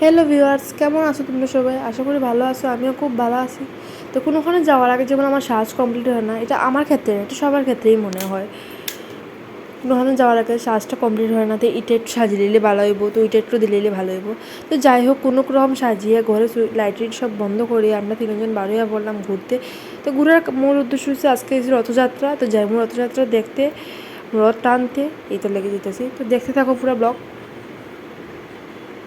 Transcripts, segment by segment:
Hello viewers কেমন আছো তোমরা সবাই? আশা করি ভালো আছো, আমিও খুব ভালো আছি। তো কোনোখানে যাওয়ার আগে যেমন আমার সাজ কমপ্লিট হয় না, এটা আমার ক্ষেত্রে, এটা সবার ক্ষেত্রেই মনে হয়। কোনোখানে যাওয়ার আগে সাজটা কমপ্লিট হয় না, তো ইটা একটু সাজিয়ে দিলে ভালো হইব, তো ওইটা একটু দিলে ভালো হইব। তো যাই হোক, কোনো রকম সাজিয়ে ঘরে লাইট সব বন্ধ করে আমরা তিনজন বার হয়ে পড়লাম ঘুরতে। তো ঘুরার মূল উদ্দেশ্য হচ্ছে আজকে রথযাত্রা, তো যাই রথযাত্রা দেখতে, রথ টানতে, এই তো লেগে যেতেছি। তো দেখতে থাকো পুরো blog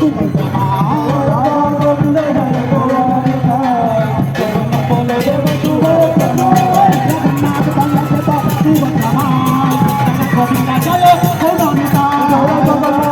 Govinda Jaya, Govinda Jaya, Govinda Jaya.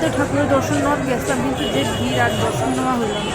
মধ্যে ঠাকুরের দর্শন নেওয়ার গেছিলাম কিন্তু যে ভিড় আর দর্শন নেওয়া হইল না।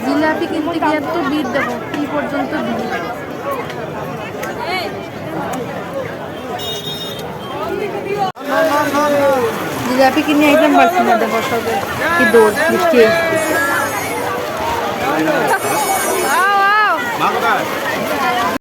জিলাপি কিনতে গিয়ে তো বিট দেবো কি পর্যন্ত ভিড়? জিলাপি কিনে একদম পারছি না, দেখো সবে কি দৌড় আও